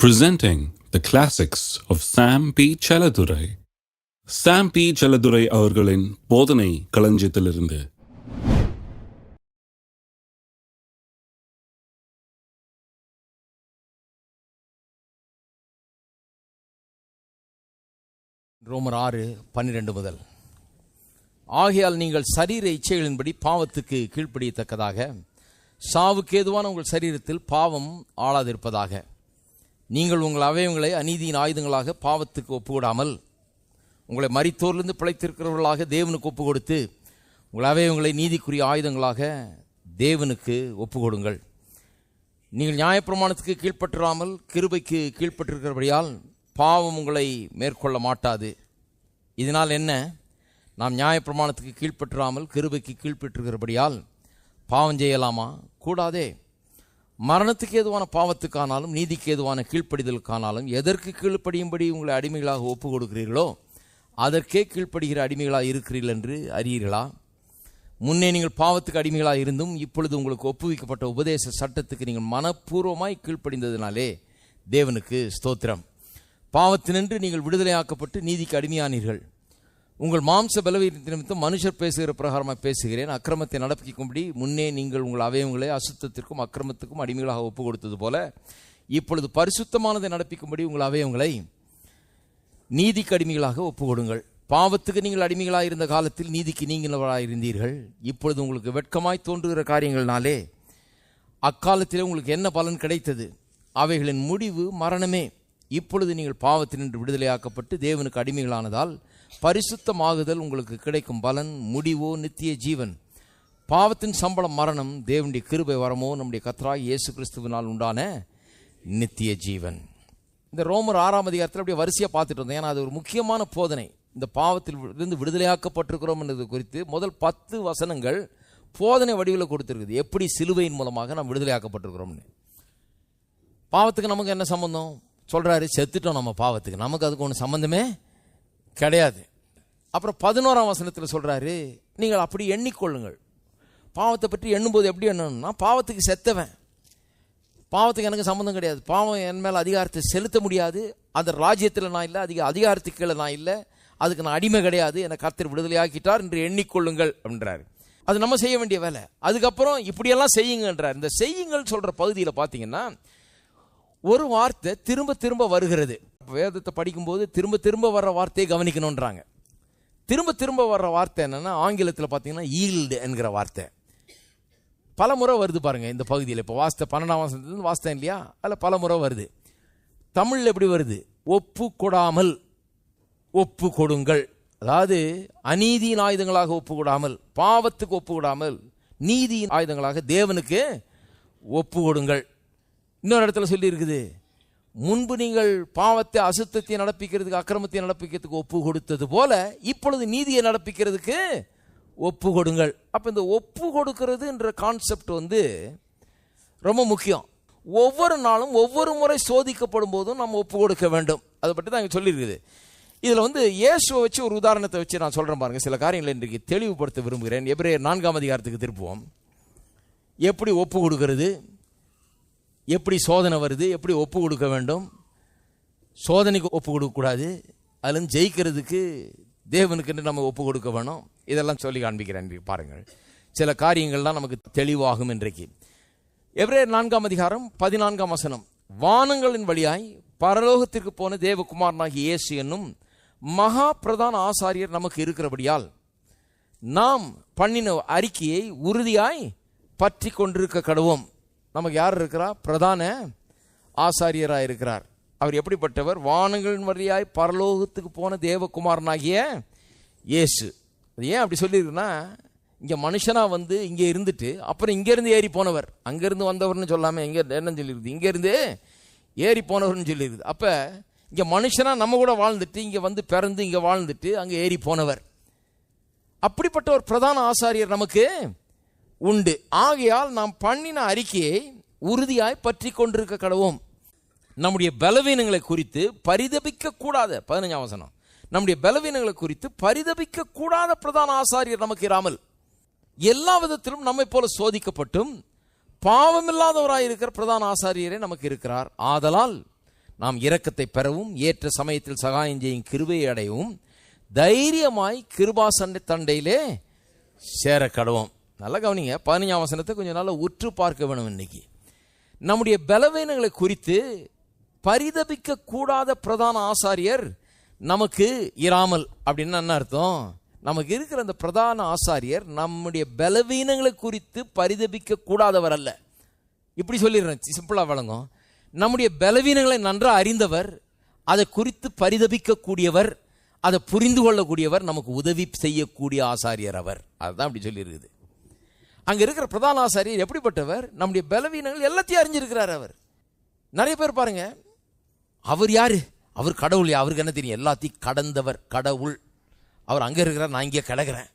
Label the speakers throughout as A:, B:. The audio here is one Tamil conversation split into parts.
A: presenting the classics of Sam P. Chaladurai. Sam P. Chaladurai அவர்களின் போதனை களஞ்சியத்திலிருந்து
B: ரோமர் ஆறு பன்னிரண்டு முதல் ஆகையால் நீங்கள் சரீர இச்சைகளின்படி பாவத்துக்கு கீழ்ப்படியத்தக்கதாக சாவுக்கு ஏதுவான உங்கள் சரீரத்தில் பாவம் ஆளாதிருப்பதாக நீங்கள் உங்கள் அவயவங்களை அநீதியின் ஆயுதங்களாக பாவத்துக்கு ஒப்புவிடாமல் உங்களை மறித்தோர்லேருந்து பிழைத்திருக்கிறவர்களாக தேவனுக்கு ஒப்பு கொடுத்து உங்கள் அவயவங்களை நீதிக்குரிய ஆயுதங்களாக தேவனுக்கு ஒப்பு கொடுங்கள் நீங்கள் நியாயப்பிரமாணத்துக்கு கீழ்ப்பற்றாமல் கிருபைக்கு கீழ்ப்பட்டிருக்கிறபடியால் பாவம் உங்களை மேற்கொள்ள மாட்டாது. இதனால் என்ன? நாம் நியாயப்பிரமாணத்துக்கு கீழ்ப்பற்றாமல் கிருபைக்கு கீழ்ப்பட்டிருக்கிறபடியால் பாவம் செய்யலாமா? கூடாதே. மரணத்துக்கு ஏதுவான பாவத்துக்கானாலும் நீதிக்கு ஏதுவான கீழ்ப்படிதலுக்கானாலும் எதற்கு கீழ்ப்படியும்படி உங்களை அடிமைகளாக ஒப்பு கொடுக்கிறீர்களோ அதற்கே கீழ்ப்படுகிற அடிமைகளாக இருக்கிறீர்கள் என்று அறியீர்களா? முன்னே நீங்கள் பாவத்துக்கு அடிமைகளாக இருந்தும் இப்பொழுது உங்களுக்கு ஒப்புவிக்கப்பட்ட உபதேச சட்டத்துக்கு நீங்கள் மனப்பூர்வமாய் கீழ்ப்படிந்ததினாலே தேவனுக்கு ஸ்தோத்திரம். பாவத்தினின்று நீங்கள் விடுதலையாக்கப்பட்டு நீதிக்கு அடிமையானீர்கள். உங்கள் மாம்ச பலவீனத்தை நிமித்தம் மனுஷர் பேசுகிற பிரகாரமாக பேசுகிறேன். அக்கிரமத்தை நடப்பிக்கும்படி முன்னே நீங்கள் உங்கள் அவயவங்களை அசுத்தத்திற்கும் அக்கிரமத்துக்கும் அடிமைகளாக ஒப்பு கொடுத்தது போல இப்பொழுது பரிசுத்தமானதை நடப்பிக்கும்படி உங்கள் அவயவங்களை நீதிக்கு அடிமைகளாக ஒப்பு கொடுங்கள். பாவத்துக்கு நீங்கள் அடிமைகளாக இருந்த காலத்தில் நீதிக்கு நீங்களவராக இருந்தீர்கள். இப்பொழுது உங்களுக்கு வெட்கமாய் தோன்றுகிற காரியங்கள்னாலே அக்காலத்திலே உங்களுக்கு என்ன பலன் கிடைத்தது? அவைகளின் முடிவு மரணமே. இப்பொழுது நீங்கள் பாவத்தினின்று விடுதலையாக்கப்பட்டு தேவனுக்கு அடிமைகளானதால் பரிசுத்தமாகுதல் உங்களுக்கு கிடைக்கும் பலன் முடிவோ நித்திய ஜீவன். பாவத்தின் சம்பளம் மரணம் தேவனுடைய கிருபை வரமோ நம்முடைய கத்ராய் இயேசு கிறிஸ்துவினால் உண்டான நித்திய ஜீவன். இந்த ரோமர் ஆறாம் அதிகாரத்தில் அப்படியே வரிசையாக பார்த்துட்டு இருந்தோம் ஏன்னா அது ஒரு முக்கியமான போதனை. இந்த பாவத்தில் இருந்து விடுதலையாக்கப்பட்டிருக்கிறோம் என்பது குறித்து முதல் பத்து வசனங்கள் போதனை வடிவில் கொடுத்துருக்குது. எப்படி சிலுவையின் மூலமாக நாம் விடுதலையாக்கப்பட்டிருக்கிறோம்னு. பாவத்துக்கு நமக்கு என்ன சம்மந்தம் சொல்கிறாரு செத்துட்டோம் நம்ம பாவத்துக்கு. நமக்கு அதுக்கு ஒன்று சம்பந்தமே கிடையாது. அப்புறம் பதினோராம் வசனத்தில் சொல்கிறாரு நீங்கள் அப்படி எண்ணிக்கொள்ளுங்கள். பாவத்தை பற்றி எண்ணும்போது எப்படி எண்ணணும்னா பாவத்துக்கு செத்தவன். பாவத்துக்கு எனக்கு சம்மந்தம் கிடையாது. பாவம் என் மேலே அதிகாரத்தை செலுத்த முடியாது. அந்த ராஜ்யத்தில் நான் இல்லை அதிக அதிகாரத்துக்கு கீழே நான் இல்லை. அதுக்கு நான் அடிமை கிடையாது. என்னை கர்த்தர் விடுதலையாக்கிட்டார் என்று எண்ணிக்கொள்ளுங்கள் அப்படின்றாரு. அது நம்ம செய்ய வேண்டிய வேலை. அதுக்கப்புறம் இப்படியெல்லாம் செய்யுங்கன்றார். இந்த செய்யுங்கள் சொல்கிற பகுதியில் பார்த்தீங்கன்னா ஒரு வார்த்தை திரும்ப திரும்ப வருகிறது. வேதத்தை படிக்கும்போது திரும்ப திரும்ப வர்ற வார்த்தையை கவனிக்கணுன்றாங்க திரும்ப திரும்ப வர்ற வார்த்தை என்னென்னா ஆங்கிலத்தில் பார்த்தீங்கன்னா ஈல்டு என்கிற வார்த்தை. பல முறை வருது பாருங்கள் இந்த பகுதியில். இப்போ வாஸ்த பன்னெண்டாம் வாசத்துலேருந்து வாஸ்தம் இல்லையா? அதில் பல முறை வருது. தமிழில் எப்படி வருது? ஒப்பு கொடாமல் ஒப்பு கொடுங்கள் அதாவது அநீதியின் ஆயுதங்களாக ஒப்பு கொடாமல் பாவத்துக்கு ஒப்பு கொடாமல் நீதியின் ஆயுதங்களாக தேவனுக்கு ஒப்பு கொடுங்கள் இன்னொரு இடத்துல சொல்லியிருக்குது முன்பு நீங்கள் பாவத்தை அசுத்தத்தை நடப்பிக்கிறதுக்கு அக்கிரமத்தை நடப்பிக்கிறதுக்கு ஒப்பு கொடுத்தது போல இப்பொழுது நீதியை நடப்பிக்கிறதுக்கு ஒப்பு கொடுங்கள். அப்போ இந்த ஒப்பு கொடுக்கறதுன்ற கான்செப்ட் வந்து ரொம்ப முக்கியம். ஒவ்வொரு நாளும் ஒவ்வொரு முறை சோதிக்கப்படும் போதும் நம்ம ஒப்பு கொடுக்க வேண்டும். அதை பற்றி தான் இங்கே சொல்லியிருக்குது. இதில் வந்து இயேசுவை வச்சு ஒரு உதாரணத்தை வச்சு நான் சொல்கிறேன் பாருங்கள் சில காரியங்களை இன்றைக்கு தெளிவுபடுத்த விரும்புகிறேன். எப்படி நான்காம் அதிகாரத்துக்கு திருப்புவோம். எப்படி ஒப்பு கொடுக்கறது? எப்படி சோதனை வருது எப்படி ஒப்பு கொடுக்க வேண்டும்? சோதனைக்கு ஒப்பு கொடுக்கக்கூடாது அதுலேருந்து ஜெயிக்கிறதுக்கு தேவனுக்குன்னு நம்ம ஒப்பு கொடுக்க வேணும். இதெல்லாம் சொல்லி காண்பிக்கிறேன் பாருங்கள். சில காரியங்கள்லாம் நமக்கு தெளிவாகும் இன்றைக்கு. எவ்ரே நான்காம் அதிகாரம் பதினான்காம் வசனம். வானங்களின் வழியாய் பரலோகத்திற்கு போன தேவகுமாரனாகி இயேசு என்னும் மகா பிரதான ஆசாரியர் நமக்கு இருக்கிறபடியால் நாம் பண்ணின அறிக்கையை உறுதியாய் பற்றி கொண்டிருக்க கடவோம் நமக்கு யார் இருக்கிறா? பிரதான ஆசாரியராக இருக்கிறார். அவர் எப்படிப்பட்டவர்? வானங்களின் வழியாய் பரலோகத்துக்கு போன தேவகுமாரனாகிய இயேசு. அது ஏன் அப்படி சொல்லியிருக்குன்னா இங்கே மனுஷனாக வந்து இங்கே இருந்துட்டு அப்புறம் இங்கேருந்து ஏறி போனவர். அங்கேருந்து வந்தவர்னு சொல்லாமல் எங்கே என்னன்னு சொல்லியிருக்குது? இங்கேருந்து ஏறி போனவர்னு சொல்லியிருக்குது. அப்போ இங்கே மனுஷனாக நம்ம கூட வாழ்ந்துட்டு இங்கே வந்து பிறந்து இங்கே வாழ்ந்துட்டு அங்கே ஏறி போனவர். அப்படிப்பட்ட ஒரு பிரதான ஆசாரியர் நமக்கு உண்டு. ஆகையால் நாம் பண்ணின அறிக்கையை உறுதியாய் பற்றி கொண்டிருக்க கடவோம் நம்முடைய பலவீனங்களை குறித்து பரிதபிக்க கூடாத பதினஞ்சாம் வசனம். நம்முடைய பலவீனங்களை குறித்து பரிதபிக்க கூடாத பிரதான ஆசாரியர் நமக்கு இராமல் எல்லா விதத்திலும் நம்மை போல சோதிக்கப்பட்டும் பாவமில்லாதவராய் இருக்கிற பிரதான ஆசாரியரே நமக்கு இருக்கிறார். ஆதலால் நாம் இரக்கத்தை பெறவும் ஏற்ற சமயத்தில் சகாயம் செய்யும் கிருபையை அடையவும் தைரியமாய் கிருபாசன தண்டையிலே சேர கடவோம் நல்லா கவனிங்க. பதினஞ்சாம் வசனத்தை கொஞ்சம் நல்லா உற்று பார்க்க வேணும் இன்னைக்கு. நம்முடைய பலவீனங்களை குறித்து பரிதபிக்க கூடாத பிரதான ஆசாரியர் நமக்கு இராமல் அப்படின்னு என்ன அர்த்தம்? நமக்கு இருக்கிற அந்த பிரதான ஆசாரியர் நம்முடைய பலவீனங்களை குறித்து பரிதபிக்க கூடாதவர் அல்ல. இப்படி சொல்லிடுறேன். சிம்பிளாக வழங்கும் நம்முடைய பலவீனங்களை நன்றாக அறிந்தவர் அதை குறித்து பரிதபிக்கக்கூடியவர் அதை புரிந்து கொள்ளக்கூடியவர் நமக்கு உதவி செய்யக்கூடிய ஆசாரியர் அவர். அதுதான் அப்படி சொல்லியிருக்குது. அங்கே இருக்கிற பிரதான ஆசாரியர் எப்படிப்பட்டவர்? நம்முடைய பலவீனங்கள் எல்லாத்தையும் அறிஞ்சிருக்கிறார் அவர். நிறைய பேர் பாருங்க அவர் யாரு? அவர் கடவுள் அவருக்கு என்ன தெரியும்? எல்லாத்தையும் கடந்தவர் கடவுள். அவர் அங்கே இருக்கிறார் நான் இங்கே கிடக்கிறேன்.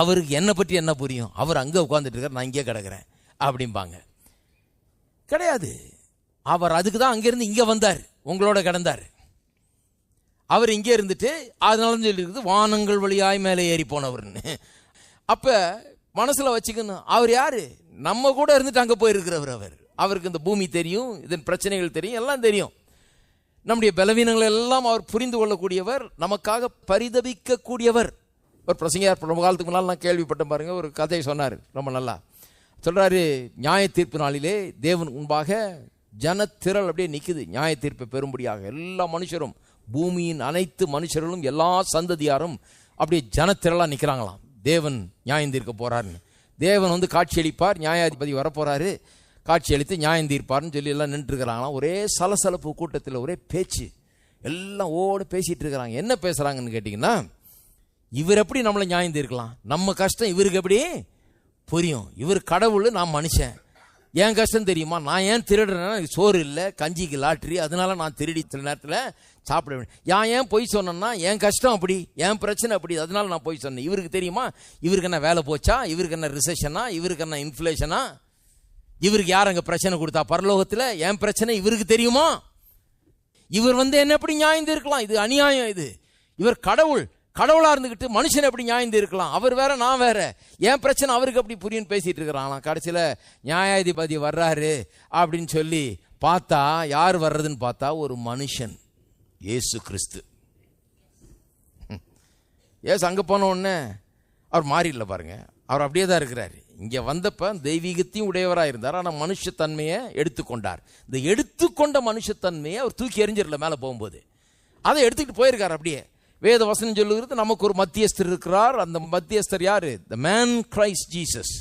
B: அவருக்கு என்னை பற்றி என்ன புரியும்? அவர் அங்கே உட்காந்துட்டு இருக்கார் நான் இங்கே கிடக்கிறேன் அப்படிம்பாங்க. கிடையாது. அவர் அதுக்கு தான் அங்கேருந்து இங்கே வந்தார் உங்களோட கிடந்தார். அவர் இங்கே இருந்துட்டு அதனால சொல்லியிருக்குது வானங்கள் வழியாய் மேலே ஏறி போனவர்னு. அப்போ மனசுல வச்சுக்கணும் அவர் யாரு? நம்ம கூட இருந்துட்டு அங்க போயிருக்கிறவர் அவர். அவருக்கு இந்த பூமி தெரியும் இதன் பிரச்சனைகள் தெரியும் எல்லாம் தெரியும். நம்முடைய பலவீனங்களை எல்லாம் அவர் புரிந்து கொள்ளக்கூடியவர் நமக்காக பரிதபிக்கக்கூடியவர். ஒரு பிரசங்கையார் ரொம்ப காலத்துக்கு முன்னால் நான் கேள்விப்பட்டேன் பாருங்க ஒரு கதையை சொன்னார் ரொம்ப நல்லா. சொல்கிறாரு நியாய தீர்ப்பு நாளிலே தேவன் முன்பாக ஜனத்திரள் அப்படியே நிற்குது நியாய தீர்ப்பை பெறும்படியாக எல்லா மனுஷரும் பூமியின் அனைத்து மனுஷர்களும் எல்லா சந்ததியாரும் அப்படியே ஜனத்திரளாக நிற்கிறாங்களாம் தேவன் நியாயம் தீர்க்க தேவன் வந்து காட்சியளிப்பார் நியாயாதிபதி வரப்போகிறாரு காட்சி அளித்து நியாயம் தீர்ப்பார்னு சொல்லி எல்லாம் நின்றுருக்கிறாங்களாம் ஒரே சலசலப்பு கூட்டத்தில் ஒரே பேச்சு. எல்லாம் ஓடு பேசிகிட்டு இருக்கிறாங்க. என்ன பேசுகிறாங்கன்னு கேட்டிங்கன்னா இவர் எப்படி நம்மளை நியாயம் தீர்க்கலாம் நம்ம கஷ்டம் இவருக்கு எப்படி? புரியும். இவர் கடவுள் நான் மனுஷன். என் கஷ்டம் தெரியுமா? நான் ஏன் திருடுறேன்னா எனக்கு சோறு இல்லை கஞ்சிக்கு லாட்ரி அதனால நான் திருடி சில நேரத்தில் சாப்பிட வேண்டும் ஏன் ஏன் பொய் சொன்னேன்னா என் கஷ்டம் அப்படி என் பிரச்சனை அப்படி அதனால நான் பொய் சொன்னேன். இவருக்கு தெரியுமா? இவருக்கு என்ன வேலை போச்சா? இவருக்கு என்ன ரிசெஷனா இவருக்கு என்ன இன்ஃப்ளேஷனா இவருக்கு யார் அங்கே பிரச்சனை கொடுத்தா? பரலோகத்தில் என் பிரச்சனை இவருக்கு தெரியுமா? இவர் வந்து என்ன எப்படி நியாயம் இருக்கலாம் இது அநியாயம் இது. இவர் கடவுள். கடவுளாக இருந்துக்கிட்டு மனுஷன் எப்படி நியாயம் இருக்கலாம் அவர் வேற நான் வேற. என் பிரச்சனை அவருக்கு அப்படி புரியுன்னு பேசிட்டு இருக்கிறான். கடைசியில் நியாயாதிபதி வர்றாரு அப்படின்னு சொல்லி பார்த்தா யார் வர்றதுன்னு பார்த்தா ஒரு மனுஷன். இயேசு கிறிஸ்து. ஏசு அங்கே போன உடனே அவர் மாறிடல பாருங்க. அவர் அப்படியே தான் இருக்கிறார். இங்கே வந்தப்ப தெய்வீகத்தையும் உடையவராக இருந்தார். ஆனால் மனுஷத்தன்மையை எடுத்துக்கொண்டார். இந்த எடுத்துக்கொண்ட மனுஷத்தன்மையை அவர் தூக்கி எறிஞ்சிடல மேலே போகும்போது. அதை எடுத்துக்கிட்டு போயிருக்கார் அப்படியே. வேத வசனம் சொல்லுகிறது நமக்கு ஒரு மத்தியஸ்தர் இருக்கிறார். அந்த மத்தியஸ்தர் யார்? த மேன் கிரைஸ்ட் ஜீசஸ்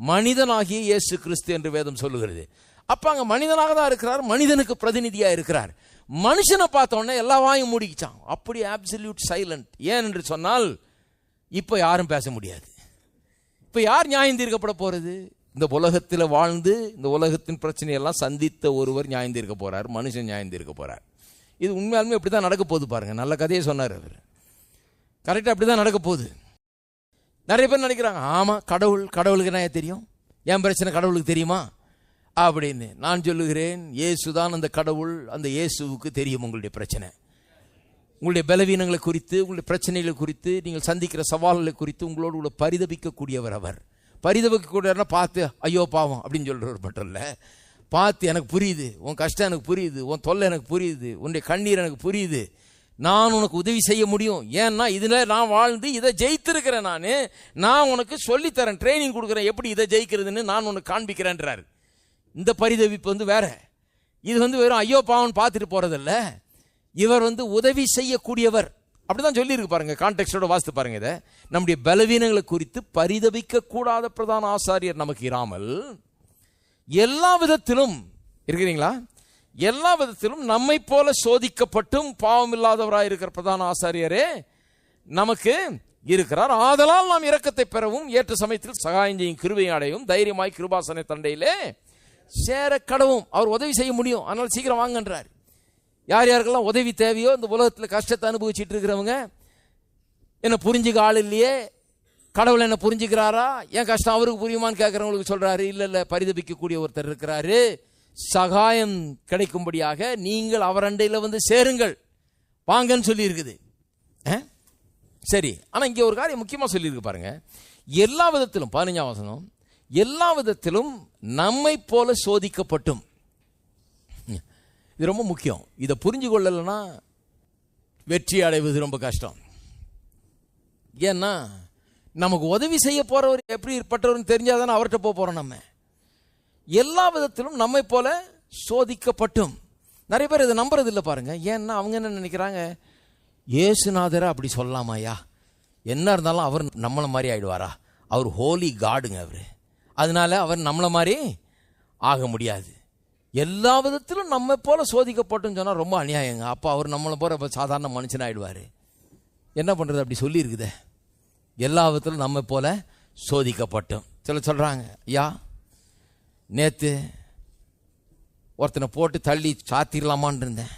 B: மனிதனாகிய இயேசு கிறிஸ்து என்று வேதம் சொல்லுகிறது. அப்போ அங்கே மனிதனாக தான் இருக்கிறார் மனிதனுக்கு பிரதிநிதியாக இருக்கிறார். மனுஷனை பார்த்தோன்னே எல்லா வாயும் மூடிக்கிச்சான். அப்படி ஆப்சல்யூட் சைலண்ட் ஏன் என்று சொன்னால் இப்போ யாரும் பேச முடியாது. இப்போ யார் நியாயம் தீர்க்கப்பட போகிறது இந்த உலகத்தில் வாழ்ந்து இந்த உலகத்தின் பிரச்சனையெல்லாம் சந்தித்த ஒருவர் நியாயம் தீர்க்க போகிறார் மனுஷன் நியாயம் தீர்க்க போகிறார் இது உண்மையாலுமே இப்படி தான் நடக்க போகுது பாருங்கள் நல்ல கதையை சொன்னார் அவர். கரெக்டாக அப்படி தான் நடக்க போகுது. நிறைய பேர் நினைக்கிறாங்க ஆமாம் கடவுள் கடவுளுக்கு நான் தெரியும்? என் பிரச்சனை கடவுளுக்கு தெரியுமா? அப்படின்னு நான் சொல்லுகிறேன் இயேசு தான் அந்த கடவுள் அந்த இயேசுவுக்கு தெரியும் உங்களுடைய பிரச்சனை. உங்களுடைய பலவீனங்களை குறித்து உங்களுடைய பிரச்சனைகளை குறித்து நீங்கள் சந்திக்கிற சவால்களை குறித்து உங்களோடு கூட பரிதபிக்கக்கூடியவர் அவர். பரிதபிக்கக்கூடியவர்னா பார்த்து ஐயோ பாவம் அப்படின்னு சொல்கிறவர் மட்டும் இல்லை. பார்த்து எனக்கு புரியுது உன் கஷ்டம் எனக்கு புரியுது உன் தொல்லை எனக்கு புரியுது உன்னுடைய கண்ணீர் எனக்கு புரியுது. நான் உனக்கு உதவி செய்ய முடியும். ஏன்னா இதில் நான் வாழ்ந்து இதை ஜெயித்திருக்கிறேன் நான். நான் உனக்கு சொல்லித்தரேன் ட்ரைனிங் கொடுக்குறேன் எப்படி இதை ஜெயிக்கிறதுன்னு நான் உனக்கு காண்பிக்கிறேன்றார். இந்த பரிதவிப்பு வந்து வேற. இது வந்து வெறும் ஐயோ பாவன் பார்த்துட்டு போகிறதில்ல இவர் வந்து உதவி செய்யக்கூடியவர். அப்படிதான் சொல்லியிருக்கு பாருங்க கான்டெக்டோட வாசித்து பாருங்க இதை. நம்முடைய பலவீனங்களை குறித்து பரிதவிக்க கூடாத பிரதான ஆசாரியர் நமக்கு இராமல் எல்லா விதத்திலும் இருக்கிறீங்களா? எல்லா விதத்திலும் நம்மை போல சோதிக்கப்பட்டும் பாவம் இல்லாதவராக இருக்கிற பிரதான ஆசாரியரே நமக்கு இருக்கிறார். ஆதலால் நாம் இரக்கத்தை பெறவும் ஏற்ற சமயத்தில் சகாயம் செய்யும் கிருபை அடையும் தைரியமாய் கிருபாசனை தண்டையிலே சேர கடவும். அவர் உதவி செய்ய முடியும். அதனால் சீக்கிரம் வாங்கன்றார். யார் யாருக்கெல்லாம் உதவி தேவையோ இந்த உலகத்தில் கஷ்டத்தை அனுபவிச்சுட்டு இருக்கிறவங்க என்ன புரிஞ்சுக்க ஆள் இல்லையே கடவுள் என்ன புரிஞ்சுக்கிறாரா? என் கஷ்டம்? அவருக்கு புரியுமான்னு கேட்குறவங்களுக்கு சொல்கிறாரு இல்லை இல்லை பரிதபிக்கக்கூடிய ஒருத்தர் இருக்கிறாரு. சகாயம் கிடைக்கும்படியாக நீங்கள் அவர் அண்டையில் வந்து சேருங்கள். வாங்கன்னு சொல்லியிருக்குது. சரி. ஆனால் இங்கே ஒரு காரியம் முக்கியமாக சொல்லியிருக்கு பாருங்க. எல்லா விதத்திலும் பதினஞ்சாம் வசனம் எல்லா விதத்திலும் நம்மை போல சோதிக்கப்பட்டும். இது ரொம்ப முக்கியம். இதை புரிஞ்சு கொள்ளலைன்னா வெற்றி அடைவது ரொம்ப கஷ்டம். ஏன்னா நமக்கு உதவி செய்ய போகிறவர் போறவர் தெரிஞ்சால் தெரிஞ்சாதானே அவர்கிட்ட போக போகிறோம் நம்ம. எல்லா விதத்திலும் நம்மை போல சோதிக்கப்பட்டும். நிறைய பேர் இதை நம்புறது இல்லை பாருங்க. ஏன்னா அவங்க என்ன நினைக்கிறாங்க? இயேசுநாதரை அப்படி சொல்லலாமாயா என்ன இருந்தாலும் அவர் நம்மளை மாதிரி ஆயிடுவாரா? அவர் ஹோலி காடுங்க அவர். அதனால அவர் நம்மளை மாதிரி ஆக முடியாது. எல்லா விதத்திலும் நம்ம போல சோதிக்கப்பட்டோம்னு சொன்னால் ரொம்ப அநியாயங்க. அப்போ அவர் நம்மளை போகிற சாதாரண மனுஷன் ஆயிடுவாரு என்ன பண்ணுறது அப்படி சொல்லியிருக்குதே. எல்லா விதத்திலும் நம்ம போல சோதிக்கப்பட்டோம். சில சொல்கிறாங்க ஐயா நேற்று ஒருத்தனை போட்டு தள்ளி சாத்திரலாமான்னு இருந்தேன்.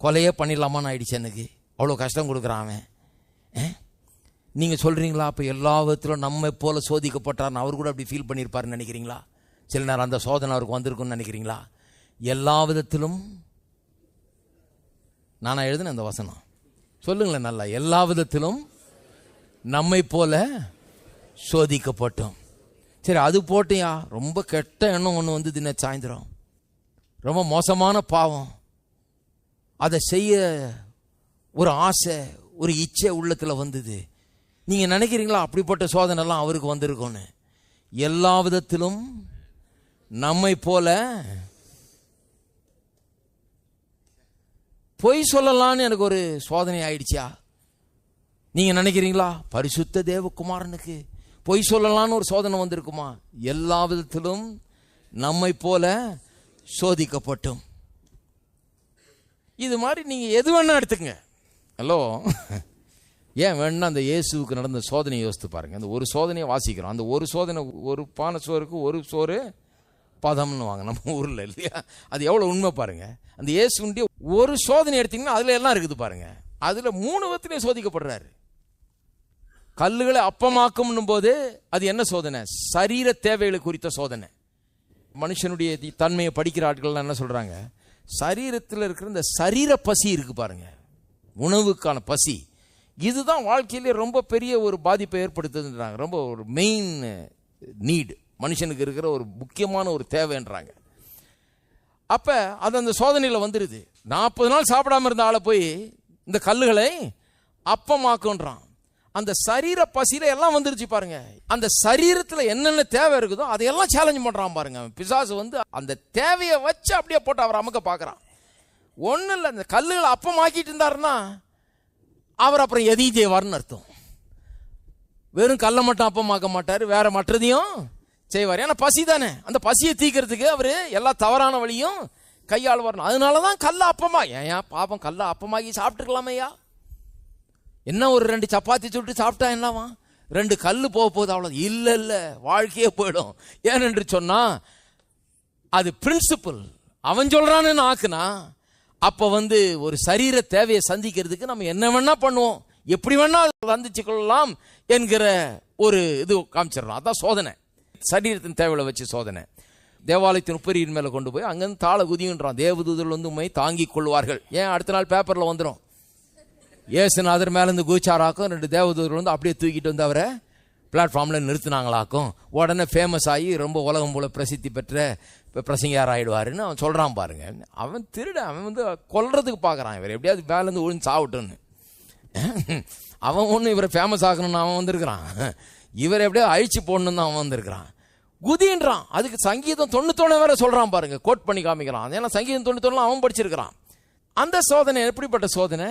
B: கொலையே பண்ணிடலாமான்னு ஆயிடுச்சு எனக்கு. அவ்வளோ கஷ்டம் கொடுக்குறான் அவன். நீங்கள் சொல்கிறீங்களா அப்போ எல்லா விதத்திலும் நம்ம போல சோதிக்கப்பட்டார்னு அவர் கூட அப்படி ஃபீல் பண்ணியிருப்பாருன்னு நினைக்கிறீங்களா? சில நேரம் அந்த சோதனை அவருக்கு வந்திருக்குன்னு நினைக்கிறீங்களா? எல்லா விதத்திலும் நானாக எழுதின அந்த வசனம். சொல்லுங்களேன் நல்லா. எல்லா விதத்திலும் நம்மை போல சோதிக்கப்பட்டோம். சரி அது போட்டியா? ரொம்ப கெட்ட எண்ணம் ஒன்று வந்து தின சாயந்தரம். ரொம்ப மோசமான பாவம். அதை செய்ய ஒரு ஆசை ஒரு இச்சை உள்ளத்தில் வந்தது. நீங்கள் நினைக்கிறீங்களா? அப்படிப்பட்ட சோதனைலாம் அவருக்கு வந்திருக்கோன்னு எல்லா விதத்திலும் நம்மை போல பொய் சொல்லலாம்னு எனக்கு ஒரு சோதனை ஆயிடுச்சா? நீங்க நினைக்கிறீங்களா? பரிசுத்த தேவகுமாரனுக்கு பொய் சொல்லலான்னு ஒரு சோதனை வந்திருக்குமா? எல்லா விதத்திலும் நம்மை போல சோதிக்கப்பட்டும். இது மாதிரி நீங்க எது வேணா எடுத்துங்க ஹலோ ஏன் வேணும்னா அந்த இயேசுவுக்கு நடந்த சோதனையை யோசித்து பாருங்க. அந்த ஒரு சோதனையை வாசிக்கிறோம். அந்த ஒரு சோதனை ஒரு பானை சோறுக்கு ஒரு சோறு பதம்னு வாங்க. நம்ம ஊரில் இல்லையா? அது எவ்வளோ உண்மை பாருங்க. அந்த இயேசுண்டிய ஒரு சோதனை எடுத்தீங்கன்னா அதில் எல்லாம் இருக்குது பாருங்க. அதில் மூணு விதத்திலையும் சோதிக்கப்படுறாரு. கல்லுகளை அப்பமாக்கும் போது அது என்ன சோதனை? சரீர தேவைகளை குறித்த சோதனை. மனுஷனுடைய தி- தன்மையை படிக்கிற ஆட்கள் என்ன சொல்றாங்க? சரீரத்தில் இருக்கிற இந்த சரீர பசி இருக்கு பாருங்க. உணவுக்கான பசி. இதுதான் வாழ்க்கையிலே ரொம்ப பெரிய ஒரு பாதிப்பை ஏற்படுத்துதுன்றாங்க. ரொம்ப ஒரு மெயின் நீடு மனுஷனுக்கு இருக்கிற ஒரு முக்கியமான ஒரு தேவைன்றாங்க. அப்ப அது அந்த சோதனையில் வந்துடுது நாற்பது நாள் சாப்பிடாம இருந்த ஆளை போய் இந்த கல்லுகளை அப்பமாக்குன்றான். அந்த சரீர பசியில எல்லாம் வந்துருச்சு பாருங்க. அந்த சரீரத்துல என்னென்ன தேவை இருக்குதோ அதையெல்லாம் சேலஞ்ச் பண்றான் பாருங்க. பிசாசு வந்து அந்த தேவையை வச்சு அப்படியே போட்டு அவர் அமுக்க பார்க்குறான். ஒன்றும் இல்லை அந்த கல்லுகளை அப்பமாக்கிட்டு இருந்தாருன்னா அவர் அப்புறம் எதையும் செய்வார்னு அர்த்தம். வெறும் கல்லை மட்டும் அப்பமாக்க மாட்டார் வேற மற்றதையும் செய்வார். ஏன்னா பசி தானே. அந்த பசியை தீக்கிறதுக்கு அவர் எல்லா தவறான வழியும் கையாளுவார் அதனால தான் கல்லை அப்பமா ஏன் பாப்பம் கல்லை அப்பமாக்கி சாப்பிட்டுருக்கலாமையா என்ன ஒரு ரெண்டு சப்பாத்தி சுட்டு சாப்பிட்டா என்னவா? ரெண்டு கல் போக போகுது அவ்வளோ இல்லை இல்லை வாழ்க்கையே போயிடும். ஏனென்று சொன்னால் அது பிரின்சிபல் அவன் சொல்கிறான்னு ஆக்குனா அப்போ வந்து ஒரு சரீர தேவையை சந்திக்கிறதுக்கு நம்ம என்ன வேணால் பண்ணுவோம். எப்படி வேணா சந்திச்சு கொள்ளலாம் என்கிற ஒரு இது காமிச்சிடலாம். அதான் சோதனை. சரீரத்தின் தேவையில் வச்சு சோதனை. தேவாலயத்தின் உப்பரியின் மேலே கொண்டு போய் அங்கேருந்து தாள குதின்றான் தேவதூதர்கள் வந்து உண்மை தாங்கிக் கொள்வார்கள். ஏன் அடுத்த நாள் பேப்பரில் வந்துடும் ஏசுநாதர் மேலேருந்து குதிச்சாராக்கும் ரெண்டு தேவதூதர்கள் வந்து அப்படியே தூக்கிட்டு வந்து அவரை பிளாட்ஃபார்மில் நிறுத்தினாங்களாக்கும். உடனே ஃபேமஸ் ஆகி ரொம்ப உலகம் போல பிரசித்தி பெற்ற இப்போ பிரசங்கியார் ஆகிடுவாருன்னு அவன் சொல்கிறான் பாருங்க. அவன் திருட அவன் வந்து கொல்றதுக்கு பார்க்குறான் இவர். எப்படியாவது மேலேருந்து இருந்து சாப்பிட்டுன்னு அவன் ஒன்று இவரை ஃபேமஸ் ஆகணும்னு அவன் வந்திருக்கிறான். இவர் எப்படியோ அழிச்சு போடணும்னு தான் அவன் வந்திருக்கிறான். குதின்றான். அதுக்கு சங்கீதம் தொண்ணூத்தொன்னு வேற சொல்கிறான் பாருங்க. கோட் பண்ணி காமிக்கிறான். ஏன்னா சங்கீதம் தொண்ணூத்தொன்னு அவன் படிச்சிருக்கிறான். அந்த சோதனை எப்படிப்பட்ட சோதனை?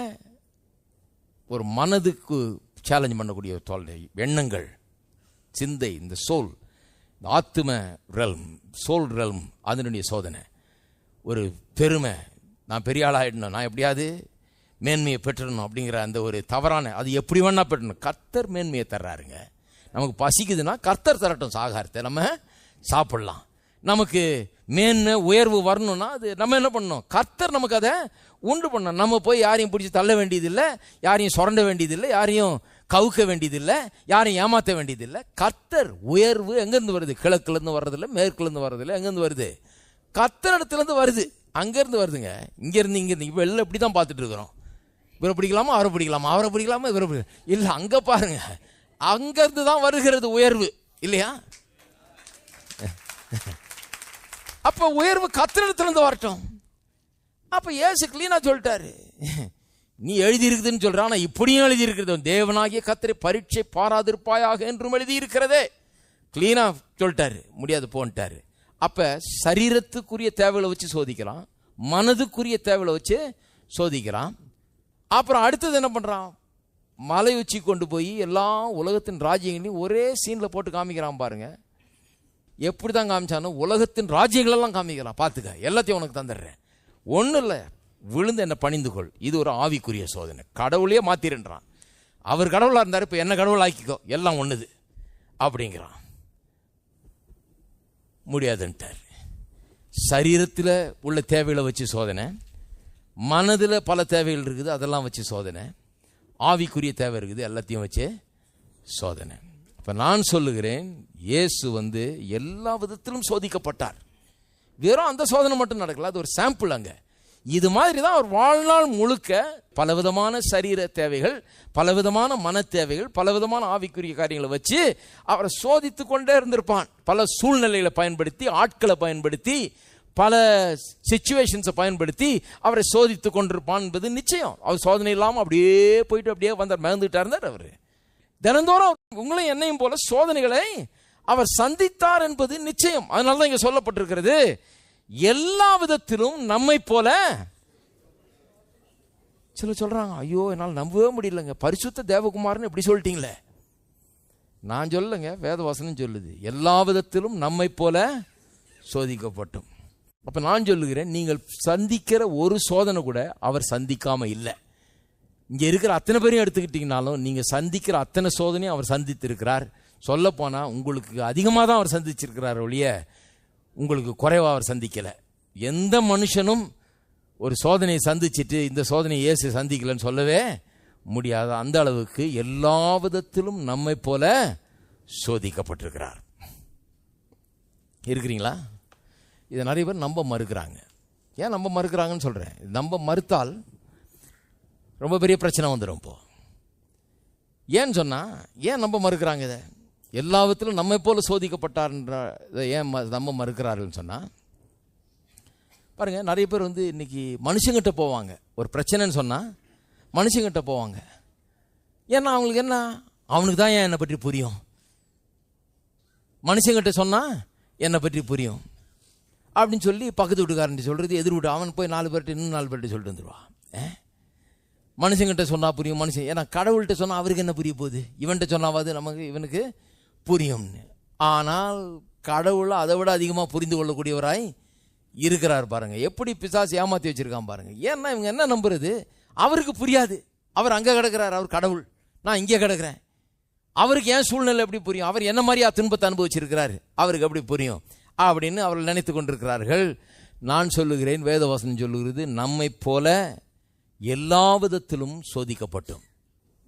B: ஒரு மனதுக்கு சேலஞ்ச் பண்ணக்கூடிய ஒரு தோல்வி எண்ணங்கள் சிந்தை இந்த சோல் இந்த ஆத்தும ரெல்ம் சோல் ரெல்ம் அதனுடைய சோதனை. ஒரு பெருமை நான் பெரிய ஆளாகிடணும் நான் எப்படியாவது மேன்மையை பெற்றணும் அப்படிங்கிற அந்த ஒரு தவறான அது எப்படி வேணால் பெற்றணும் கர்த்தர் மேன்மையை தர்றாருங்க. நமக்கு பசிக்குதுன்னா கர்த்தர் தரட்டும் சாகாரத்தை நம்ம சாப்பிட்லாம். நமக்கு மேன்மை உயர்வு வரணும்னா அது நம்ம என்ன பண்ணணும்? கர்த்தர் நமக்கு அதை உண்டு பண்ணணும். நம்ம போய் யாரையும் பிடிச்சி தள்ள வேண்டியதில்லை யாரையும் சுரண்ட வேண்டியதில்லை யாரையும் கவுக்க வேண்டியதில்லை யாரையும் ஏமாற்ற வேண்டியதில்லை. கர்த்தர் உயர்வு எங்கேருந்து வருது? கிழக்குலேருந்து வர்றதில்ல மேற்குலேருந்து வர்றதில்ல எங்கேருந்து வருது? கர்த்தர் இடத்துலேருந்து வருது. அங்கேருந்து வருதுங்க. இங்கேருந்து இங்கேருந்து. இப்போ வெளில இப்படி தான் பார்த்துட்டு இருக்கிறோம். இவரை பிடிக்கலாமா? அவரை பிடிக்கலாமா? அவரை பிடிக்கலாமா? இவரை இல்லை அங்கே பாருங்க. அங்கேருந்து தான் வருகிறது உயர்வு. இல்லையா? அப்போ உயர்வு கத்திரிடத்திலிருந்து வரட்டும். அப்போ ஏசு கிளீனாக சொல்லிட்டாரு. நீ எழுதியிருக்குதுன்னு சொல்கிற ஆனால் இப்படியும் எழுதியிருக்கிறது தேவனாகிய கத்திரை பரீட்சை பாராதிருப்பாயாக என்றும் எழுதியிருக்கிறதே. கிளீனாக சொல்லிட்டாரு முடியாது போன்ட்டாரு. அப்போ சரீரத்துக்குரிய தேவைகளை வச்சு சோதிக்கலாம் மனதுக்குரிய தேவைகளை வச்சு சோதிக்கிறான் அப்புறம் அடுத்தது என்ன பண்ணுறான் மலை உச்சி கொண்டு போய் எல்லா உலகத்தின் ராஜ்யங்களையும் ஒரே சீனில் போட்டு காமிக்கிறான் பாருங்கள் எப்படி தான் காமிச்சானோ உலகத்தின் ராஜ்யங்களெல்லாம் காமிக்கலாம் பார்த்துக்க எல்லாத்தையும் உனக்கு தந்துடுறேன். ஒன்றும் இல்லை விழுந்து என்னை பணிந்து கொள் இது ஒரு ஆவிக்குரிய சோதனை. கடவுளையே மாற்றிருன்றான் அவர் கடவுளாக இருந்தார் இப்போ என்ன கடவுள் ஆக்கிக்கோ? எல்லாம் ஒன்றுது அப்படிங்கிறான். முடியாதுன்ட்டார். சரீரத்தில் உள்ள தேவைகளை வச்சு சோதனை. மனதில் பல தேவைகள் இருக்குது அதெல்லாம் வச்சு சோதனை. ஆவிக்குரிய தேவை இருக்குது எல்லாத்தையும் வச்சு சோதனை. இப்போ நான் சொல்லுகிறேன் இயேசு வந்து எல்லா விதத்திலும் சோதிக்கப்பட்டார். வெறும் அந்த சோதனை மட்டும் நடக்கல அது ஒரு சாம்பிள் அங்கே. இது மாதிரி தான் அவர் வாழ்நாள் முழுக்க பலவிதமான சரீர தேவைகள் பலவிதமான மன தேவைகள் பலவிதமான ஆவிக்குரிய காரியங்களை வச்சு அவரை சோதித்து கொண்டே இருந்திருப்பான். பல சூழ்நிலைகளை பயன்படுத்தி ஆட்களை பயன்படுத்தி பல சுச்சுவேஷன்ஸை பயன்படுத்தி அவரை சோதித்து கொண்டிருப்பான் என்பது நிச்சயம். அவர் சோதனை இல்லாமல் அப்படியே போயிட்டு அப்படியே வந்தார் மறந்துட்டார் இருந்தார் அவர். தினந்தோறும் உங்களையும் என்னையும் போல சோதனைகளை அவர் சந்தித்தார் என்பது நிச்சயம். அதனால தான் இங்க சொல்லப்பட்டிருக்கிறது. எல்லா விதத்திலும் நம்மை போல சில சொல்றாங்க ஐயோ என்னால் நம்பவே முடியலங்க. பரிசுத்த தேவகுமார்னு இப்படி சொல்லிட்டீங்களே. நான் சொல்லுங்க வேதவாசனம் சொல்லுது. எல்லா விதத்திலும் நம்மை போல சோதிக்கப்பட்டும். அப்ப நான் சொல்லுகிறேன் நீங்கள் சந்திக்கிற ஒரு சோதனை கூட அவர் சந்திக்காம இல்லை. இங்கே இருக்கிற அத்தனை பேரையும் எடுத்துக்கிட்டிங்கனாலும் நீங்கள் சந்திக்கிற அத்தனை சோதனையும் அவர் சந்தித்திருக்கிறார். சொல்லப்போனால் உங்களுக்கு அதிகமாக தான் அவர் சந்திச்சிருக்கிறார் ஒழிய உங்களுக்கு குறைவாக அவர் சந்திக்கலை. எந்த மனுஷனும் ஒரு சோதனையை சந்திச்சிட்டு இந்த சோதனையை ஏசு சந்திக்கலன்னு சொல்லவே முடியாது. அந்த அளவுக்கு எல்லா விதத்திலும் நம்மை போல சோதிக்கப்பட்டிருக்கிறார். இருக்கிறீங்களா? இதை நிறைய பேர் நம்ப மறுக்கிறாங்க. ஏன் நம்ப மறுக்கிறாங்கன்னு சொல்கிறேன் நம்ப மறுத்தால் ரொம்ப பெரிய பிரச்சனை வந்துடும் இப்போ. ஏன்னு சொன்னால் ஏன் நம்ப மறுக்கிறாங்க இதை? எல்லா விதத்திலும் நம்மை போல சோதிக்கப்பட்டார்ன்ற இதை ஏன் ம- மறுக்கிறாருன்னு மறுக்கிறார்கள்னு பாருங்கள் நிறைய பேர் வந்து இன்றைக்கி மனுஷங்கிட்ட போவாங்க. ஒரு பிரச்சனைன்னு சொன்னால் மனுஷங்கிட்ட போவாங்க. ஏன்னா அவங்களுக்கு என்ன? அவனுக்கு தான் ஏன் என்னை பற்றி புரியும்? மனுஷங்கிட்ட சொன்னால் என்னை பற்றி புரியும். அப்படின்னு சொல்லி பக்கத்து வீட்டுக்காரன் சொல்கிறது எதிர் வீட்டு அவன் போய் நாலு பேர்கிட்ட இன்னும் நாலு பேர்கிட்ட சொல்லிட்டு வந்துடுவான் ஏ? மனுஷங்கிட்ட சொன்னால் புரியும் மனுஷன் ஏன்னா கடவுள்கிட்ட சொன்னால் அவருக்கு என்ன புரிய போகுது? இவன்கிட்ட சொன்னாவது நமக்கு இவனுக்கு புரியும்னு. ஆனால் கடவுளை அதை விட அதிகமாக புரிந்து கொள்ளக்கூடியவராய் இருக்கிறார் பாருங்க. எப்படி பிசாசு ஏமாத்தி வச்சிருக்கான் பாருங்க. ஏன்னா இவங்க என்ன நம்புறது? அவருக்கு புரியாது. அவர் அங்கே கிடக்கிறார் அவர் கடவுள். நான் இங்கே கிடக்கிறேன். அவருக்கு ஏன் சூழ்நிலை எப்படி புரியும்? அவர் என்ன மாதிரியா துன்பத்தை அனுபவிச்சிருக்கிறாரு? அவருக்கு எப்படி புரியும்? அப்படின்னு அவர்கள் நினைத்து கொண்டிருக்கிறார்கள். நான் சொல்லுகிறேன் வேதவாசனம் சொல்லுகிறது நம்மை போல எல்லா விதத்திலும் சோதிக்கப்பட்டோம்.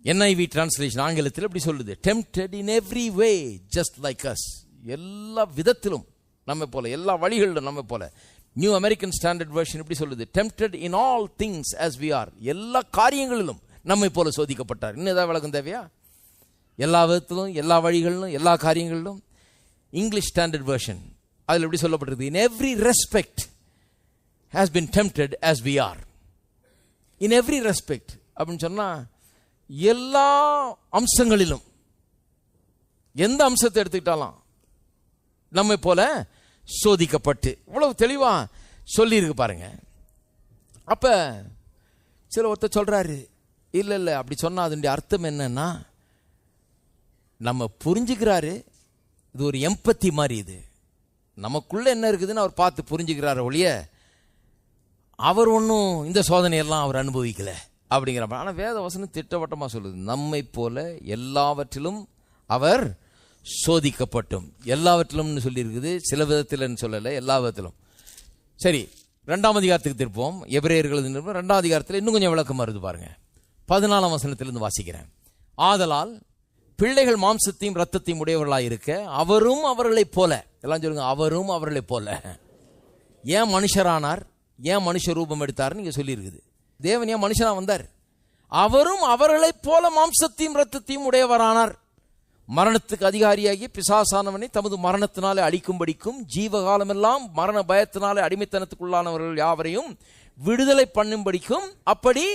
B: என்ஐவி டிரான்ஸ்லேஷன் ஆங்கிலத்தில் எப்படி சொல்லுது. Tempted in every way just like us எல்லா விதத்திலும் நம்ம போல எல்லா வழிகளிலும் நம்ம போல. நியூ அமெரிக்கன் ஸ்டாண்டர்ட் வெர்ஷன் இப்படி சொல்லுது. Tempted in all things as we are எல்லா காரியங்களிலும் நம்மை போல சோதிக்கப்பட்டார். இன்னும் ஏதாவது விளக்கம் தேவையா? எல்லா விதத்திலும் எல்லா வழிகளிலும் எல்லா காரியங்களிலும். இங்கிலீஷ் ஸ்டாண்டர்ட் வெர்ஷன் அதில் எப்படி சொல்லப்பட்டிருக்கு in every respect has been tempted as we are in every respect அப்படின்னு சொன்னால் எல்லா அம்சங்களிலும் எந்த அம்சத்தை எடுத்துக்கிட்டாலும் நம்மை போல சோதிக்கப்பட்டு இவ்வளவு தெளிவாக சொல்லியிருக்கு பாருங்க. அப்போ சில ஒருத்தர் சொல்கிறாரு இல்லை இல்லை அப்படி சொன்னால் அதனுடைய அர்த்தம் என்னன்னா நம்ம புரிஞ்சுக்கிறாரு இது ஒரு எம்பத்தி மாதிரி இது. நமக்குள்ளே என்ன இருக்குதுன்னு அவர் பார்த்து புரிஞ்சுக்கிறார ஒழிய அவர் ஒன்றும் இந்த சோதனையெல்லாம் அவர் அனுபவிக்கல அப்படிங்கிற ஆனால் வேத வசனம் திட்டவட்டமாக சொல்லுது நம்மை போல எல்லாவற்றிலும் அவர் சோதிக்கப்பட்டும். எல்லாவற்றிலும்னு சொல்லியிருக்குது சில விதத்தில்னு சொல்லலை எல்லா விதத்திலும். சரி ரெண்டாம் அதிகாரத்துக்கு திருப்போம். எபிரேயர்கள் ரெண்டாம் அதிகாரத்தில் இன்னும் கொஞ்சம் விளக்கம் வருது பாருங்க. பதினாலாம் வசனத்திலிருந்து வாசிக்கிறேன். ஆதலால் பிள்ளைகள் மாம்சத்தையும் ரத்தத்தையும் உடையவர்களாக இருக்க அவரும் அவர்களைப் போல. எல்லாம் சொல்லுங்க அவரும் அவர்களைப் போல. ஏன் மனுஷரானார்? ஏன் மனுஷ ரூபம் எடுத்தார்னு இங்கே சொல்லியிருக்குது. தேவன் ஏன் மனுஷனாக வந்தார்? அவரும் அவர்களைப் போல மாம்சத்தையும் ரத்தத்தையும் உடையவரானார். மரணத்துக்கு அதிகாரியாகி பிசாசானவனை தமது மரணத்தினாலே அழிக்கும்படிக்கும் ஜீவகாலமெல்லாம் மரண பயத்தினாலே அடிமைத்தனத்துக்குள்ளானவர்கள் யாவரையும் விடுதலை பண்ணும்படிக்கும் அப்படி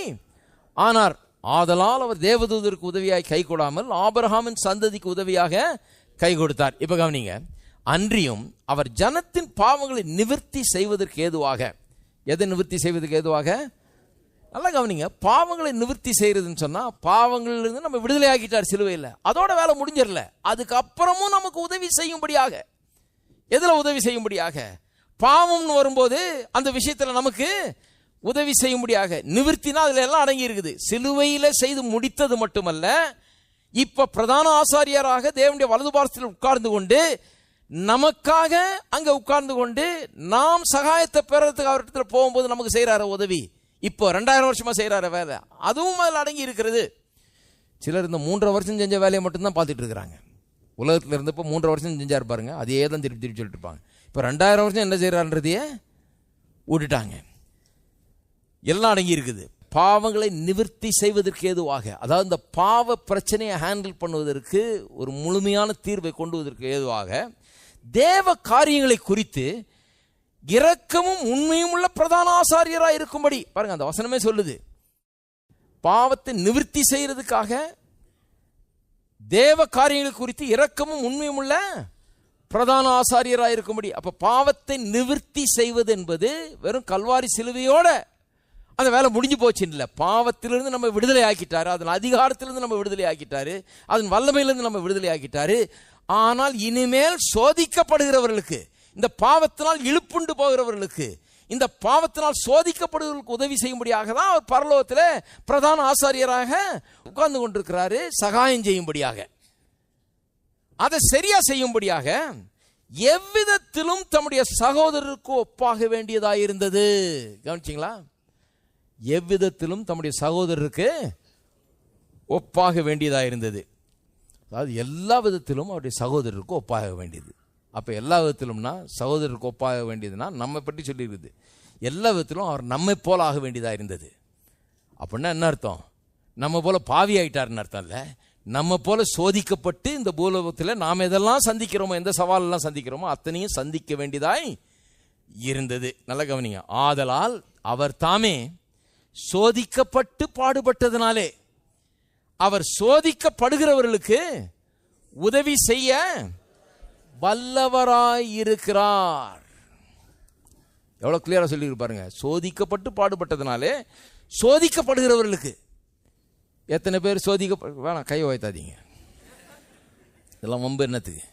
B: ஆனார். ஆதலால் அவர் தேவதூதருக்கு உதவியாக கை கொடாமல் ஆபிரகாமின் சந்ததிக்கு உதவியாக கை கொடுத்தார். இப்போ கவனிங்க அன்றியும் அவர் ஜனத்தின் பாவங்களை நிவர்த்தி செய்வதற்கு ஏதுவாக எதை நிவர்த்தி செய்வதற்கு ஏதுவாக? நல்லா கவனிங்க. பாவங்களை நிவர்த்தி செய்யறதுன்னு சொன்னால் பாவங்கள்லேருந்து நம்ம விடுதலை ஆக்கிட்டார் சிலுவையில். அதோட வேலை முடிஞ்சிடல. அதுக்கப்புறமும் நமக்கு உதவி செய்யும்படியாக. எதில் உதவி செய்யும்படியாக? பாவம்னு வரும்போது அந்த விஷயத்தில் நமக்கு உதவி செய்யும்படியாக. நிவர்த்தினா அதில் எல்லாம் அடங்கி இருக்குது. சிலுவையில் செய்து முடித்தது மட்டுமல்ல இப்போ பிரதான ஆசாரியராக தேவனுடைய வலது பாரத்தில் உட்கார்ந்து கொண்டு நமக்காக அங்க உட்கார்ந்து கொண்டு நாம் சகாயத்தை பெறறதுக்கு அவர்கிட்ட போகும்போது நமக்கு செய்கிறார உதவி. இப்போ ரெண்டாயிரம் வருஷமா செய்கிறார வேலை. அதுவும் அதில் அடங்கி இருக்கிறது. சிலர் இந்த மூன்றரை வருஷம் செஞ்ச வேலையை மட்டும்தான் பார்த்துட்டு இருக்கிறாங்க. உலகத்தில் இருந்தப்போ மூன்றரை வருஷம் செஞ்சார் பாருங்க. அதையே தான் திருப்பி திருப்பி சொல்லிட்டு இருப்பாங்க. இப்போ ரெண்டாயிரம் வருஷம் என்ன செய்கிறான்றதையே விட்டுட்டாங்க. எல்லாம் அடங்கி இருக்குது. பாவங்களை நிவர்த்தி செய்வதற்கு ஏதுவாக. அதாவது இந்த பாவ பிரச்சனையை ஹேண்டில் பண்ணுவதற்கு ஒரு முழுமையான தீர்வை கொண்டுவதற்கு ஏதுவாக தேவ காரியங்களை குறித்து இரக்கமும் உண்மையும் உள்ள பிரதான ஆசாரியராக இருக்கும்படி. பாருங்க அந்த வசனமே சொல்லுது. பாவத்தை நிவர்த்தி செய்யறதுக்காக தேவ காரியங்கள் குறித்து இரக்கமும் உண்மையும் உள்ள பிரதான ஆசாரியராக இருக்கும்படி. அப்ப பாவத்தை நிவர்த்தி செய்வது என்பது வெறும் கல்வாரி சிலுவையோட அந்த வேலை முடிஞ்சு போச்சு இல்லை பாவத்திலிருந்து நம்ம விடுதலை ஆக்கிட்டாரு அதன் அதிகாரத்திலிருந்து நம்ம விடுதலை ஆக்கிட்டாரு அதன் வல்லமையிலிருந்து நம்ம விடுதலை ஆக்கிட்டாரு. ஆனால் இனிமேல் சோதிக்கப்படுகிறவர்களுக்கு இந்த பாவத்தினால் இழுப்புண்டு போகிறவர்களுக்கு இந்த பாவத்தினால் சோதிக்கப்படுவதற்கு உதவி செய்யும்படியாக தான் அவர் பரலோகத்தில் பிரதான ஆசாரியராக உட்கார்ந்து கொண்டிருக்கிறாரு சகாயம் செய்யும்படியாக. அதை சரியா செய்யும்படியாக எவ்விதத்திலும் தம்முடைய சகோதரருக்கு ஒப்பாக வேண்டியதாக இருந்தது. கவனிச்சிங்களா? எவ்விதத்திலும் தம்முடைய சகோதரருக்கு ஒப்பாக வேண்டியதாக இருந்தது. அதாவது எல்லா விதத்திலும் அவருடைய சகோதரருக்கு ஒப்பாக வேண்டியது. அப்போ எல்லா விதத்திலும்னா சகோதரருக்கு ஒப்பாக வேண்டியதுன்னா நம்மை பற்றி சொல்லியிருக்குது. எல்லா விதத்திலும் அவர் நம்மை போல ஆக வேண்டியதாக இருந்தது. அப்படின்னா என்ன அர்த்தம்? நம்ம போல பாவி ஆயிட்டாருன்னு அர்த்தம் இல்லை. நம்ம போல சோதிக்கப்பட்டு இந்த பூலோகத்தில் நாம் எதெல்லாம் சந்திக்கிறோமோ எந்த சவாலெல்லாம் சந்திக்கிறோமோ அத்தனையும் சந்திக்க வேண்டியதாய் இருந்தது. நல்ல கவனிங்க. ஆதலால் அவர் தாமே சோதிக்கப்பட்டு பாடுபட்டதுனாலே அவர் சோதிக்கப்படுகிறவர்களுக்கு உதவி செய்ய வல்லவராயிருக்கிறார். எவ்வளோ கிளியராக கிளியரா சொல்லி பாருங்க. சோதிக்கப்பட்டு பாடுபட்டதுனாலே சோதிக்கப்படுகிறவர்களுக்கு. எத்தனை பேர் சோதிக்க வேணாம் கை வாய்த்தாதீங்க இதெல்லாம் வம்பு என்னத்துக்கு?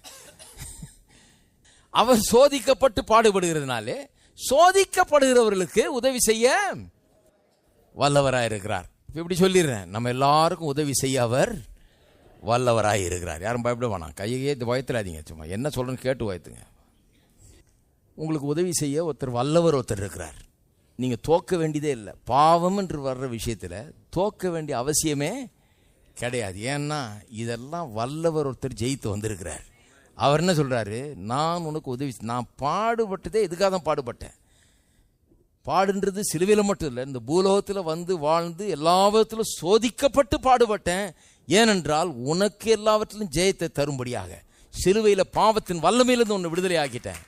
B: அவர் சோதிக்கப்பட்டு பாடுபடுகிறதுனாலே சோதிக்கப்படுகிறவர்களுக்கு உதவி செய்ய வல்லவராயிருக்கிறார். இப்போ இப்படி சொல்லிடுறேன். நம்ம எல்லாருக்கும் உதவி செய்ய அவர் வல்லவராக இருக்கிறார். யாரும் பயப்பட வேணாம். கையே பயத்துறாதீங்க சும்மா. என்ன சொல்கிறேன்னு கேட்டு வயத்துங்க உங்களுக்கு உதவி செய்ய ஒருத்தர் வல்லவர் ஒருத்தர் இருக்கிறார். நீங்கள் தோக்க வேண்டியதே இல்லை. பாவம் என்று வர்ற விஷயத்தில் தோக்க வேண்டிய அவசியமே கிடையாது. ஏன்னா இதெல்லாம் வல்லவர் ஒருத்தர் ஜெயித்து வந்திருக்கிறார். அவர் என்ன சொல்கிறாரு நான் உனக்கு உதவி நான் பாடுபட்டதே இதுக்காக தான் பாடுபட்டேன். பாடுன்றது சிலுவையில் மட்டும் இல்லை இந்த பூலோகத்தில் வந்து வாழ்ந்து எல்லா விதத்திலும் சோதிக்கப்பட்டு பாடுபட்டேன். ஏனென்றால் உனக்கு எல்லாவற்றிலும் ஜெயத்தை தரும்படியாக சிலுவையில் பாவத்தின் வல்லமையிலிருந்து உன்னை விடுதலை ஆக்கிட்டேன்.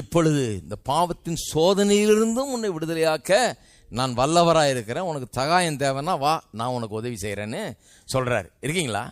B: இப்பொழுது இந்த பாவத்தின் சோதனையிலிருந்தும் உன்னை விடுதலையாக்க நான் வல்லவராக இருக்கிறேன் உனக்கு சகாயம் தேவைன்னா வா நான் உனக்கு உதவி செய்கிறேன்னு சொல்கிறார் இருக்கீங்களா?